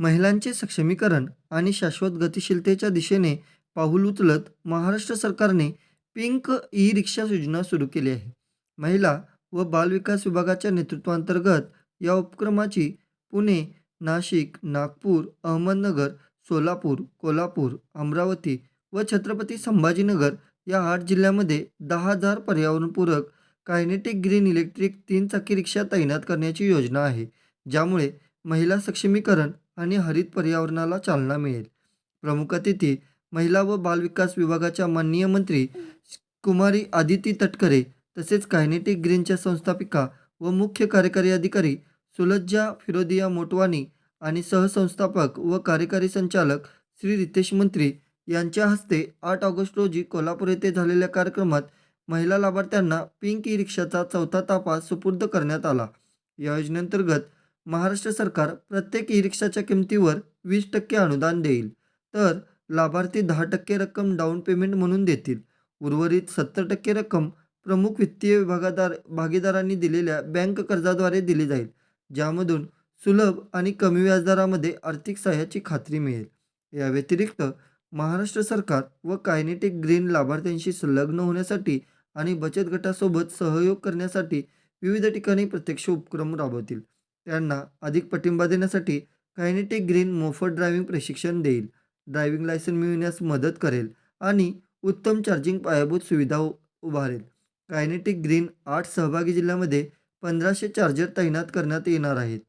महिलांचे सक्षमीकरण आणि शाश्वत गतिशीलतेच्या दिशेने पाऊल उचलत महाराष्ट्र सरकारने पिंक ई रिक्षा योजना सुरू केली आहे. महिला व बालविकास विभागाच्या नेतृत्वांतर्गत या उपक्रमाची पुणे नाशिक नागपूर अहमदनगर सोलापूर कोल्हापूर अमरावती व छत्रपती संभाजीनगर या आठ जिल्ह्यामध्ये दहा हजार पर्यावरणपूरक कायनेटिक ग्रीन इलेक्ट्रिक तीन चाकी रिक्षा तैनात करण्याची योजना आहे ज्यामुळे महिला सक्षमीकरण आणि हरित पर्यावरणाला चालना मिळेल. प्रमुख अतिथी महिला व बालविकास विभागाच्या माननीय मंत्री कुमारी आदिती तटकरे तसेच कायनेटिक ग्रीनच्या संस्थापिका व मुख्य कार्यकारी अधिकारी सुलज्जा फिरोदिया मोटवानी आणि सहसंस्थापक व कार्यकारी संचालक श्री रितेश मंत्री यांच्या हस्ते आठ ऑगस्ट रोजी कोल्हापूर येथे झालेल्या कार्यक्रमात महिला लाभार्थ्यांना पिंक ई रिक्षाचा चौथा ताफा सुपूर्द करण्यात आला. या योजनेअंतर्गत महाराष्ट्र सरकार प्रत्येक ई रिक्षाच्या किमतीवर वीस टक्के अनुदान देईल. तर लाभार्थी दहा टक्के रक्कम डाऊन पेमेंट म्हणून देतील. उर्वरित सत्तर टक्के रक्कम प्रमुख वित्तीय विभागादार भागीदारांनी दिलेल्या बँक कर्जाद्वारे दिली जाईल ज्यामधून सुलभ आणि कमी व्याजदरामध्ये आर्थिक सहाय्याची खात्री मिळेल. या व्यतिरिक्त महाराष्ट्र सरकार व कायनेटिक ग्रीन लाभार्थ्यांशी संलग्न होण्यासाठी आणि बचत गटासोबत सहयोग करण्यासाठी विविध ठिकाणी प्रत्यक्ष उपक्रम राबवतील. त्यांना अधिक पाठिंबा देण्यासाठी कायनेटिक ग्रीन मोफत ड्रायव्हिंग प्रशिक्षण देईल. ड्रायव्हिंग लायसन मिळविण्यास मदत करेल आणि उत्तम चार्जिंग पायाभूत सुविधा उभारेल. कायनेटिक ग्रीन आठ सहभागी जिल्ह्यामध्ये पंधराशे चार्जर तैनात करण्यात येणार आहेत.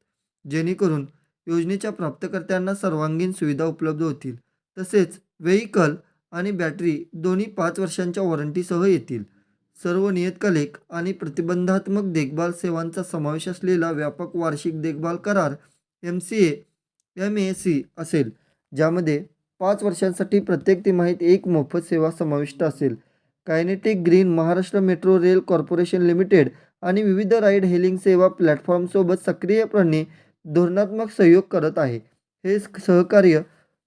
जेणेकरून योजनेच्या प्राप्तकर्त्यांना सर्वांगीण सुविधा उपलब्ध होतील. तसेच व्हेइकल आणि बॅटरी दोन्ही पाच वर्षांच्या वॉरंटीसह येतील. सर्व नियतकालिक आणि प्रतिबंधात्मक देखभाल सेवांचा समावेश असलेला व्यापक वार्षिक देखभाल करार M C A M A C असेल ज्यामध्ये पाच वर्षांसाठी प्रत्येक तिमाहीत एक मोफत सेवा समाविष्ट असेल. Kinetic Green Maharashtra Metro Rail Corporation Limited आणि विविध राईड हेलिंग सेवा प्लॅटफॉर्मसोबत सक्रियपणे धोरणात्मक सहयोग करत आहे. हे सहकार्य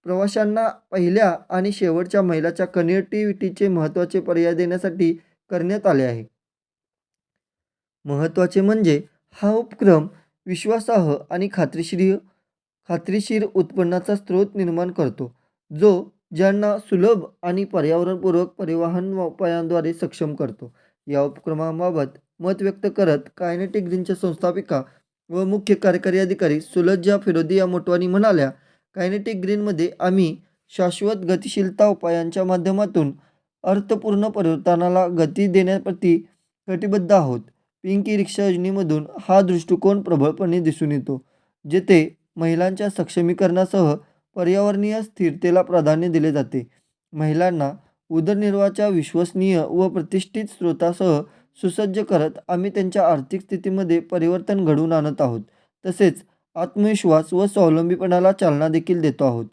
प्रवाशांना पहिल्या आणि शेवटच्या मैलाच्या कनेक्टिव्हिटीचे महत्त्वाचे पर्याय देण्यासाठी करण्यात आले आहे. महत्त्वाचे म्हणजे हा उपक्रम विश्वासार्ह आणि खात्रीशीर खात्रीशीर उत्पन्नाचा स्रोत निर्माण करतो जो ज्यांना सुलभ आणि पर्यावरणपूरक परिवहन उपायांद्वारे सक्षम करतो. या उपक्रमाबाबत मत व्यक्त करत कायनेटिक ग्रीनच्या संस्थापिका व मुख्य कार्यकारी अधिकारी सुलज्जा फिरोदिया मोटवानी म्हणाल्या कायनेटिक ग्रीनमध्ये आम्ही शाश्वत गतिशीलता उपायांच्या माध्यमातून अर्थपूर्ण परिवर्तनाला गती देण्याप्रती कटिबद्ध आहोत. पिंक ई रिक्षा योजनेमधून हा दृष्टिकोन प्रबळपणे दिसून येतो जेथे महिलांच्या सक्षमीकरणासह पर्यावरणीय स्थिरतेला प्राधान्य दिले जाते. महिलांना उदरनिर्वाहाच्या विश्वसनीय व प्रतिष्ठित स्रोतासह सुसज्ज करत आम्ही त्यांच्या आर्थिक स्थितीमध्ये परिवर्तन घडवून आणत आहोत. तसेच आत्मविश्वास व स्वावलंबीपणाला चालना देखील देतो आहोत.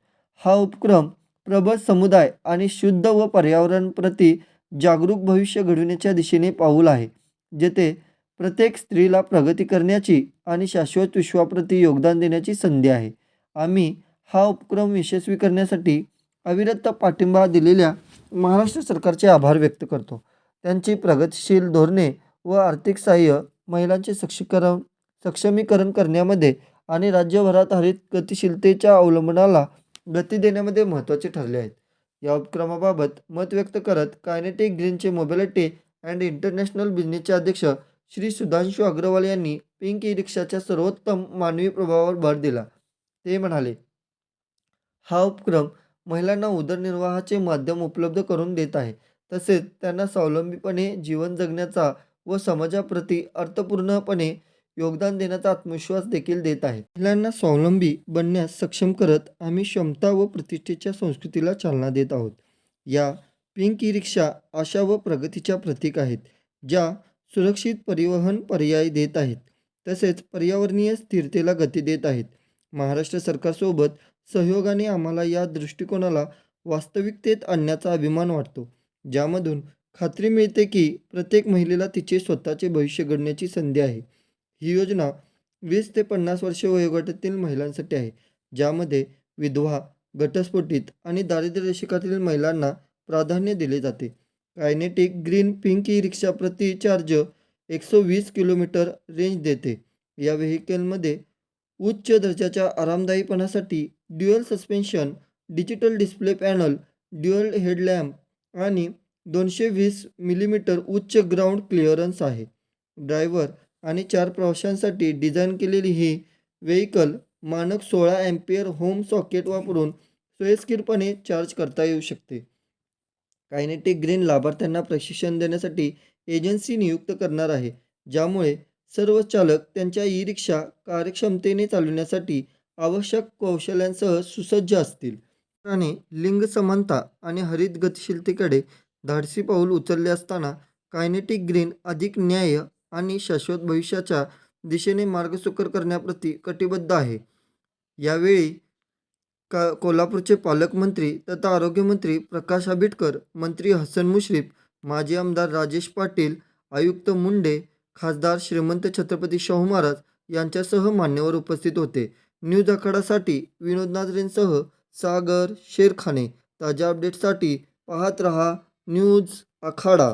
हा उपक्रम प्रबळ समुदाय आणि शुद्ध व पर्यावरणप्रती जागरूक भविष्य घडविण्याच्या दिशेने पाऊल आहे. जेथे प्रत्येक स्त्रीला प्रगती करण्याची आणि शाश्वत विश्वाप्रती योगदान देण्याची संधी आहे. आम्ही हा उपक्रम यशस्वी करण्यासाठी अविरत पाठिंबा दिलेल्या महाराष्ट्र सरकारचे आभार व्यक्त करतो. त्यांची प्रगतिशील धोरणे व आर्थिक सहाय्य महिलांचे सक्षीकरण सक्षमीकरण करण्यामध्ये आणि राज्यभरात हरित गतिशीलतेच्या अवलंबनाला गती देण्यामध्ये महत्त्वाचे ठरले आहेत. या उपक्रमाबाबत मत व्यक्त करत कायनेटिक ग्रीनचे मोबिलिटी अँड इंटरनॅशनल बिझनेसचे अध्यक्ष श्री सुधांशू अग्रवाल यांनी पिंक ई रिक्षाच्या सर्वोत्तम मानवी प्रभावावर भर दिला. ते म्हणाले हा उपक्रम महिलांना उदरनिर्वाहाचे माध्यम उपलब्ध करून देत आहे. तसेच त्यांना स्वावलंबीपणे जीवन जगण्याचा व समाजाप्रती अर्थपूर्णपणे योगदान देण्याचा आत्मविश्वास देखील देत आहे. महिलांना स्वावलंबी बनण्यास सक्षम करत आम्ही क्षमता व प्रतिष्ठेच्या संस्कृतीला चालना देत आहोत. या पिंक ई रिक्षा आशा व प्रगतीच्या प्रतीक आहेत ज्या सुरक्षित परिवहन पर्याय देत आहेत तसेच पर्यावरणीय स्थिरतेला गती देत आहेत. महाराष्ट्र सरकारसोबत सहयोगाने आम्हाला या दृष्टिकोनाला वास्तविकतेत आणण्याचा अभिमान वाटतो ज्यामधून खात्री मिळते की प्रत्येक महिलेला तिचे स्वतःचे भविष्य घडण्याची संधी आहे. ही योजना वीस ते पन्नास वर्षे वयोगटातील महिलांसाठी आहे ज्यामध्ये विधवा घटस्फोटित आणि दारिद्र्यरेषेखातील महिलांना प्राधान्य दिले जाते. कायनेटिक ग्रीन पिंक ई रिक्षा प्रति चार्ज एकशे वीस किलोमीटर रेंज देते. या व्हेकलमध्ये उच्च दर्जाच्या आरामदायीपणासाठी dual suspension digital display panel dual headlamp आणि दोनशे वीस मिलीमीटर उच्च ग्राउंड क्लिअरन्स आहे. ड्रायव्हर आणि चार प्रवाशांसाठी डिझाईन केलेली ही व्हेकल मानक सोळा ॲम्पियर होम सॉकेट वापरून सोयीस्करपणे चार्ज करता येऊ शकते. कायनेटिक ग्रीन लाभार्थ्यांना प्रशिक्षण देण्यासाठी एजन्सी नियुक्त करणार आहे ज्यामुळे सर्व चालक त्यांच्या ई रिक्षा कार्यक्षमतेने चालविण्यासाठी आवश्यक कौशल्यांसह सुसज्ज असतील. आणि लिंग समानता आणि हरित गतिशीलतेकडे धाडसी पाऊल उचलले असताना कायनेटिक ग्रीन अधिक न्याय आणि शाश्वत भविष्याच्या दिशेने मार्ग सुकर करण्याप्रती कटिबद्ध आहे. यावेळी का कोल्हापूरचे पालकमंत्री तथा आरोग्यमंत्री प्रकाश आंबेडकर मंत्री हसन मुश्रीफ माजी आमदार राजेश पाटील आयुक्त मुंडे खासदार श्रीमंत छत्रपती शाहू महाराज यांच्यासह मान्यवर उपस्थित होते. न्यूज आखाडासाठी विनोद नाजरेंसह सागर शेरखाने. ताज्या अपडेटसाठी पाहत रहा न्यूज आखाडा.